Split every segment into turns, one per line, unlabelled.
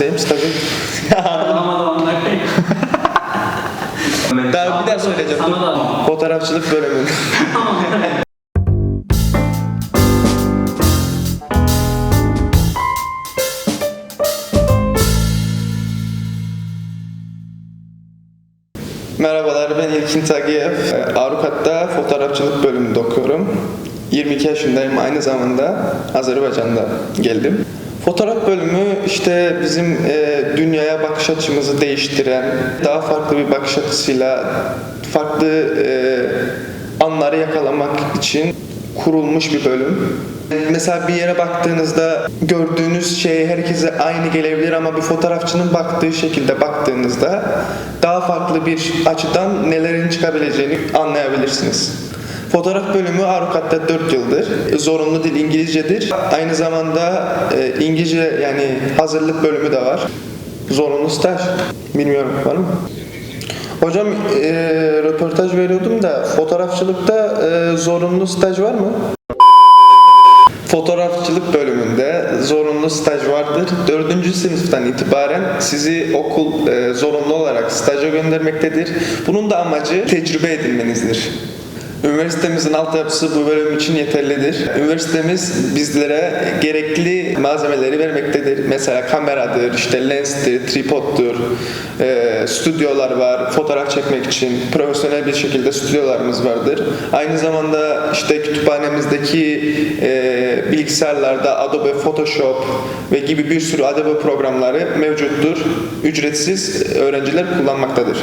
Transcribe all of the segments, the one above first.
Deyim stajı.
Anlamadım koyayım.
Daha bir daha söyleyeceğim. Fotoğrafçılık bölümü. Merhabalar ben İlkin Tagiyev. Ee, Arukat'ta fotoğrafçılık bölümünde okuyorum. 22 yaşındayım aynı zamanda Azerbaycan'da geldim. Fotoğraf bölümü işte bizim e, dünyaya bakış açımızı değiştiren, daha farklı bir bakış açısıyla farklı e, anları yakalamak için kurulmuş bir bölüm. Mesela bir yere baktığınızda gördüğünüz şey herkese aynı gelebilir ama bir fotoğrafçının baktığı şekilde baktığınızda daha farklı bir açıdan nelerin çıkabileceğini anlayabilirsiniz. Fotoğraf bölümü Arukat'ta 4 yıldır. Zorunlu dil İngilizcedir. Aynı zamanda e, İngilizce yani hazırlık bölümü de var. Zorunlu staj. Bilmiyorum var mı? Hocam e, röportaj veriyordum da fotoğrafçılıkta e, zorunlu staj var mı? Fotoğrafçılık bölümünde zorunlu staj vardır. Dördüncü sınıftan itibaren sizi okul e, zorunlu olarak staja göndermektedir. Bunun da amacı tecrübe edinmenizdir. Üniversitemizin altyapısı bu bölüm için yeterlidir. Üniversitemiz bizlere gerekli malzemeleri vermektedir. Mesela kameradır, işte lenstir, tripoddur, e, stüdyolar var, fotoğraf çekmek için profesyonel bir şekilde stüdyolarımız vardır. Aynı zamanda işte kütüphanemizdeki e, bilgisayarlarda Adobe Photoshop ve gibi bir sürü Adobe programları mevcuttur. Ücretsiz öğrenciler kullanmaktadır.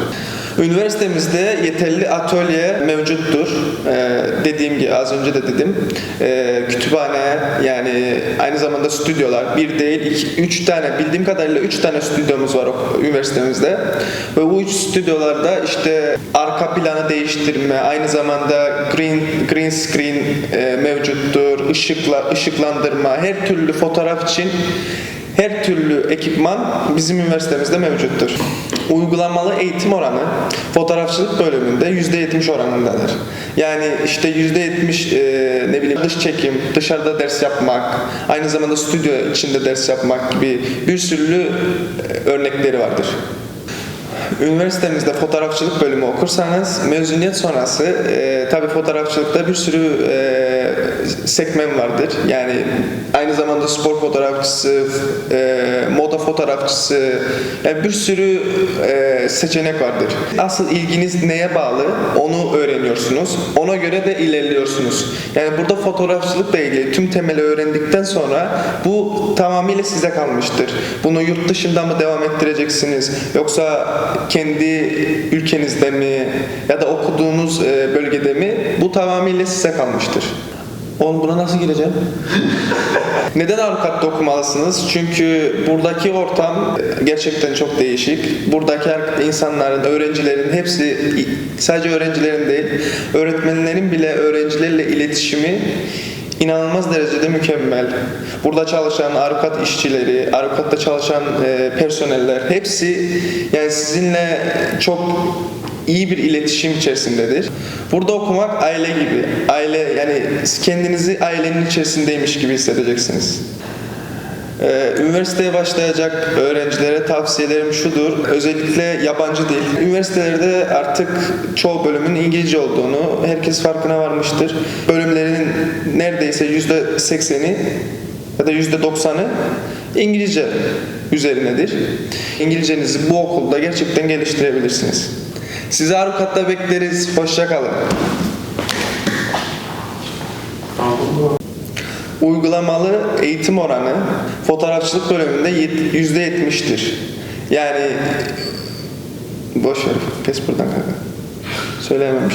Üniversitemizde yeterli atölye mevcuttur. Ee, dediğim gibi az önce de dedim. Ee, kütüphane yani aynı zamanda stüdyolar. Bir değil iki, üç tane bildiğim kadarıyla üç tane stüdyomuz var üniversitemizde. Ve bu üç stüdyolarda işte arka planı değiştirme, aynı zamanda green green screen e, mevcuttur, ışıkla ışıklandırma, her türlü fotoğraf için her türlü ekipman bizim üniversitemizde mevcuttur. Uygulamalı eğitim oranı fotoğrafçılık bölümünde %70 oranındadır. Yani işte %70 e, ne bileyim dış çekim, dışarıda ders yapmak, aynı zamanda stüdyo içinde ders yapmak gibi bir sürü e, örnekleri vardır. Üniversitemizde fotoğrafçılık bölümü okursanız mezuniyet sonrası e, tabi fotoğrafçılıkta bir sürü e, sekmen vardır. Yani aynı zamanda spor fotoğrafçısı, e, moda fotoğrafçısı, yani bir sürü e, seçenek vardır. Asıl ilginiz neye bağlı onu öğreniyorsunuz. Ona göre de ilerliyorsunuz. Yani burada fotoğrafçılıkla ilgili tüm temeli öğrendikten sonra bu tamamıyla size kalmıştır. Bunu yurt dışında mı devam ettireceksiniz yoksa kendi ülkenizde mi ya da okuduğunuz e, bölgede mi bu tamamıyla size kalmıştır. Oğlum buna nasıl gireceğim? Neden Arukat'ta okumalısınız? Çünkü buradaki ortam gerçekten çok değişik. Buradaki insanların, öğrencilerin hepsi, sadece öğrencilerin değil, öğretmenlerin bile öğrencilerle iletişimi inanılmaz derecede mükemmel. Burada çalışan Arukat işçileri, Arukat'ta çalışan e, personeller hepsi yani sizinle çok iyi bir iletişim içerisindedir. Burada okumak aile gibi. Aile yani kendinizi ailenin içerisindeymiş gibi hissedeceksiniz. Ee, üniversiteye başlayacak öğrencilere tavsiyelerim şudur. Özellikle yabancı dil. Üniversitelerde artık çoğu bölümün İngilizce olduğunu herkes farkına varmıştır. Bölümlerin neredeyse yüzde sekseni ya da yüzde doksanı İngilizce üzerinedir. İngilizcenizi bu okulda gerçekten geliştirebilirsiniz. Sizi Arukat'ta bekleriz. Hoşça kalın. Uygulamalı eğitim oranı fotoğrafçılık bölümünde yet- %70'tir. Yani boş ver. Pes buradan kanka. Söyleyemem.